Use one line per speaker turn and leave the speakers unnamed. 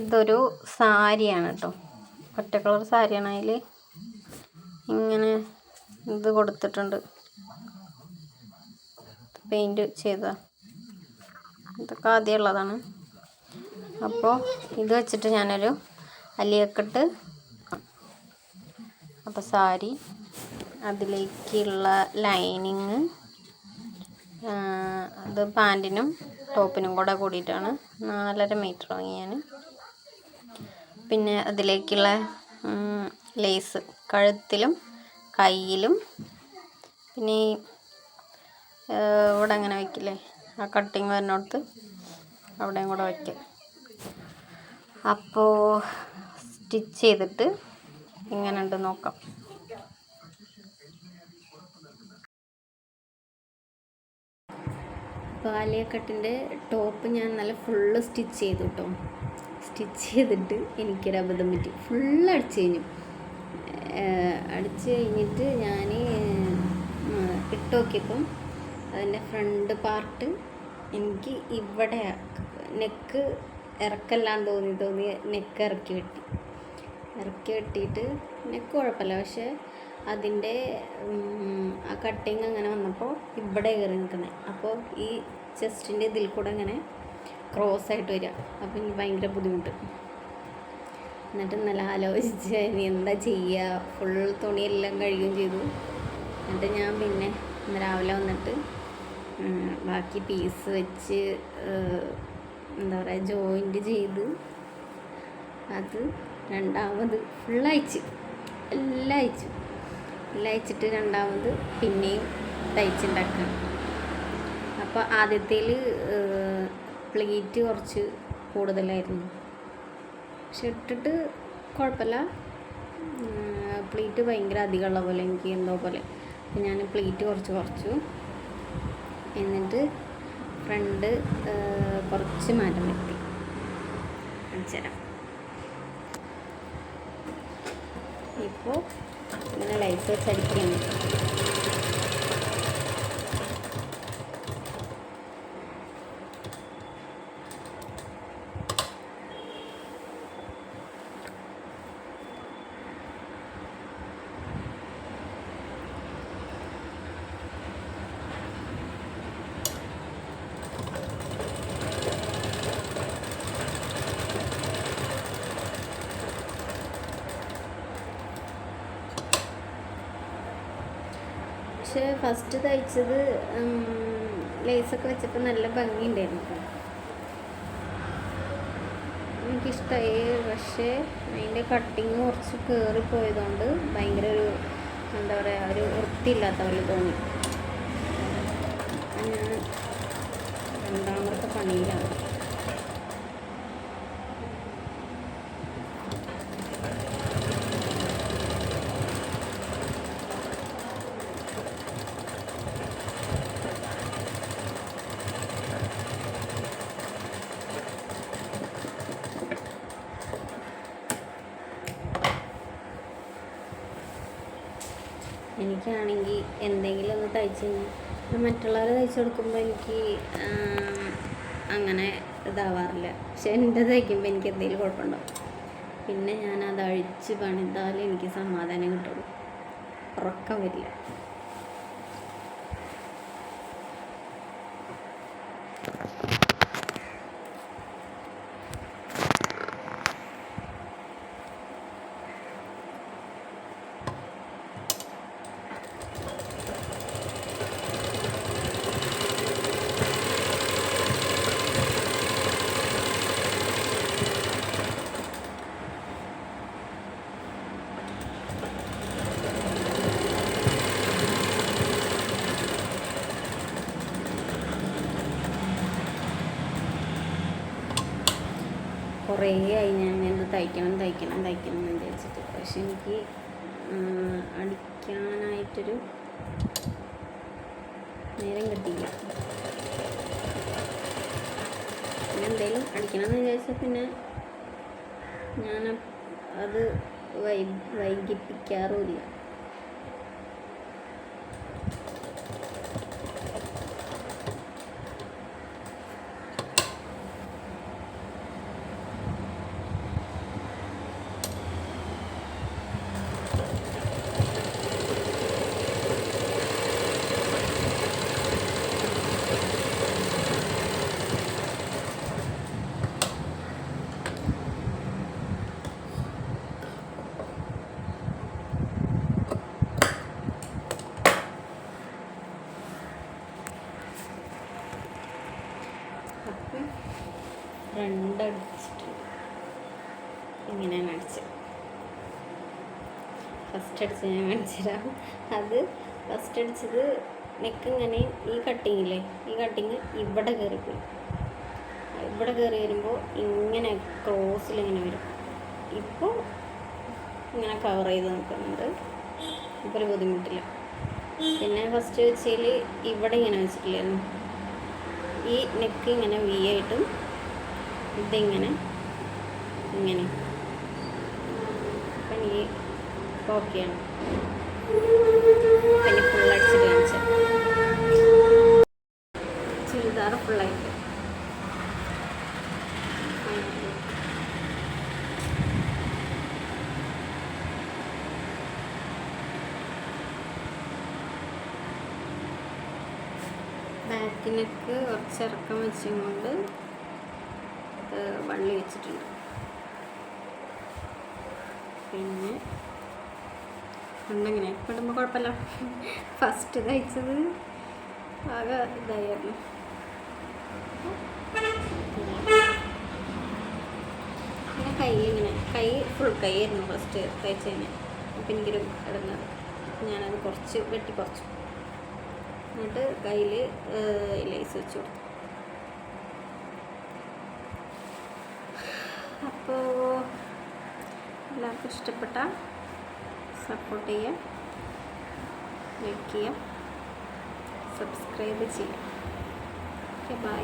ഇതൊരു സാരിയാണ് കേട്ടോ ഒറ്റ കളർ സാരിയാണ് അതിൽ ഇങ്ങനെ ഇത് കൊടുത്തിട്ടുണ്ട്. പെയിന്റ് ചെയ്ത. ഇതൊക്കെ ആദ്യമുള്ളതാണ് അപ്പോൾ ഇത് വെച്ചിട്ട് ഞാനൊരു അലിയക്കെട്ട് അപ്പോൾ സാരി അതിലേക്കുള്ള ലൈനിങ് അത് പാന്റിനും ടോപ്പിനും കൂടെ കൂടിയിട്ടാണ്. നാലര മീറ്റർ വാങ്ങി ഞാൻ പിന്നെ അതിലേക്കുള്ള ലേസ്. കഴുത്തിലും കയ്യിലും. പിന്നെ ഈ ഇവിടെ അങ്ങനെ വയ്ക്കില്ലേ ആ കട്ടിങ് വരുന്നിടത്ത് അവിടെയും കൂടെ വയ്ക്കാം അപ്പോൾ സ്റ്റിച്ച് ചെയ്തിട്ട് ഇങ്ങനെ ഉണ്ട് നോക്കാം. പാലിയക്കട്ടിന്റെ ടോപ്പ് ഞാൻ നല്ല ഫുള്ള് സ്റ്റിച്ച് ചെയ്തു കേട്ടോ സ്റ്റിച്ച് ചെയ്തിട്ട് എനിക്കൊരു അബദ്ധം പറ്റി. ഫുള്ള് അടിച്ച് കഴിഞ്ഞു. അടിച്ച് കഴിഞ്ഞിട്ട് ഞാൻ ഇട്ട് നോക്കിയപ്പം അതിന്റെ ഫ്രണ്ട് പാർട്ട് എനിക്ക് ഇവിടെ നെക്ക് ഇറക്കെല്ലാം തോന്നി തോന്നി നെക്ക് ഇറക്കി വെട്ടി. ഇറക്കി വെട്ടിയിട്ട് നെക്ക് കുഴപ്പമില്ല. പക്ഷേ അതിന്റെ ആ കട്ടിങ് അങ്ങനെ വന്നപ്പോൾ ഇവിടെ കയറി നിൽക്കുന്നത്. അപ്പോൾ ഈ ചെസ്റ്റിന്റെ ഇതിൽ കൂടെ അങ്ങനെ ക്രോസ് ആയിട്ട് വരിക. അപ്പോൾ എനിക്ക് ഭയങ്കര ബുദ്ധിമുട്ട്. എന്നിട്ട് നല്ല ആലോചിച്ച് ഇനി എന്താ ചെയ്യുക ഫുൾ തുണിയെല്ലാം കഴുകുകയും ചെയ്തു. എന്നിട്ട് ഞാൻ പിന്നെ രാവിലെ വന്നിട്ട് ബാക്കി പീസ് വെച്ച് എന്താ പറയുക ജോയിന്റ് ചെയ്ത് അത് രണ്ടാമത് ഫുൾ അയച്ച് എല്ലാം അയച്ചു എല്ലാം അയച്ചിട്ട് രണ്ടാമത് പിന്നെയും തയ്ച്ചുണ്ടാക്കണം. അപ്പോൾ ആദ്യത്തേൽ പ്ലേറ്റ് കുറച്ച് കൂടുതലായിരുന്നു. പക്ഷെ ഇട്ടിട്ട് കുഴപ്പമില്ല. പ്ലേറ്റ് ഭയങ്കര അധികമുള്ള പോലെ എനിക്ക് എന്തോ പോലെ. അപ്പം ഞാൻ പ്ലേറ്റ് കുറച്ച് കുറച്ചു. എന്നിട്ട് ഫ്രണ്ട് കുറച്ച് മാറ്റം വരുത്തി. കാണിച്ചുതരാം ഇപ്പോൾ ഇങ്ങനെ ലൈറ്റ് വെച്ച് പക്ഷേ ഫസ്റ്റ് തയ്ച്ചത് ലേസൊക്കെ വെച്ചപ്പോൾ നല്ല ഭംഗിയുണ്ടായിരുന്നു എനിക്കിഷ്ടമായി പക്ഷേ അതിന്റെ കട്ടിങ് കുറച്ച് കയറിപ്പോയതുകൊണ്ട് ഭയങ്കര ഒരു എന്താ പറയുക ഒരു വൃത്തിയില്ലാത്ത പോലെ തോന്നി. ഞാൻ രണ്ടാമത്തെ പണിയിലാണ്. എനിക്കാണെങ്കിൽ എന്തെങ്കിലും ഒന്ന് തയ്ച്ച് കഴിഞ്ഞാൽ മറ്റുള്ളവരെ തയ്ച്ചു കൊടുക്കുമ്പോൾ എനിക്ക് അങ്ങനെ ഇതാവാറില്ല. പക്ഷെ എന്റെ തയ്ക്കുമ്പോൾ എനിക്ക് എന്തെങ്കിലും കുഴപ്പമുണ്ടാവും. പിന്നെ ഞാൻ അത് അഴിച്ച് പണിതാലേ എനിക്ക് സമാധാനം കിട്ടുള്ളൂ. ഉറക്കം വരില്ല. കുറേ ആയി ഞാൻ എന്ത് തയ്ക്കണം തയ്ക്കണം തയ്ക്കണം എന്ന് വിചാരിച്ചിട്ട്. പക്ഷെ എനിക്ക് അടിക്കാനായിട്ടൊരു നേരം കിട്ടിയില്ല. പിന്നെ എന്തെങ്കിലും അടിക്കണം എന്ന് വിചാരിച്ചാൽ പിന്നെ ഞാൻ അത് വൈ വൈകിപ്പിക്കാറുമില്ല അടിച്ചിട്ടുണ്ട് ഇങ്ങനെയാണ് അടിച്ചത് ഫസ്റ്റ് അടിച്ച് ഞാൻ കാണിച്ചുതരാം അത് ഫസ്റ്റ് അടിച്ചത് നെക്ക് ഇങ്ങനെ ഈ കട്ടിങ്ങില്ലേ ഈ കട്ടിങ് ഇവിടെ കയറിപ്പോയി ഇവിടെ കയറി വരുമ്പോൾ ഇങ്ങനെ ക്രോസിൽ ഇങ്ങനെ വരും. ഇപ്പോൾ ഇങ്ങനെ കവർ ചെയ്ത് നിൽക്കുന്നുണ്ട്. ഇപ്പോൾ ഒരു ബുദ്ധിമുട്ടില്ല. പിന്നെ ഫസ്റ്റ് വെച്ചതിൽ ഇവിടെ ഇങ്ങനെ വെച്ചിട്ടില്ലായിരുന്നു. ഈ നെക്ക് ഇങ്ങനെ വി ആയിട്ടും ഇതിങ്ങനെ ഇങ്ങനെ. അപ്പം ഈ ഓക്കെയാണ്. പിന്നെ ഫുൾ അടിച്ചിട്ട് കാണിച്ചത് ചുരിദാർ ഫുള്ളായിട്ട് ബാക്കിനൊക്കെ കുറച്ച് ഇറക്കം വെച്ചുകൊണ്ട് വള്ളി വെച്ചിട്ടുണ്ട്. പിന്നെ ഉണ്ടെങ്ങനെ ഇടുമ്പോൾ കുഴപ്പമില്ല. ഫസ്റ്റ് തയ്ച്ചത് ആകെ ഇതായിരുന്നു. പിന്നെ കൈ ഇങ്ങനെ കൈ ഫുൾ കൈ ആയിരുന്നു ഫസ്റ്റ് തയ്ച്ചതിന് അപ്പം എനിക്കൊരു ഇടുന്നത്. ഞാനത് കുറച്ച് വെട്ടി കുറച്ചു എന്നിട്ട് കയ്യിൽ ലേസ് വെച്ച് കൊടുത്തു അപ്പോൾ എല്ലാവർക്കും ഇഷ്ടപ്പെട്ട സപ്പോർട്ട് ചെയ്യുക. ലൈക്ക് ചെയ്യുക. സബ്സ്ക്രൈബ് ചെയ്യുക. Okay bye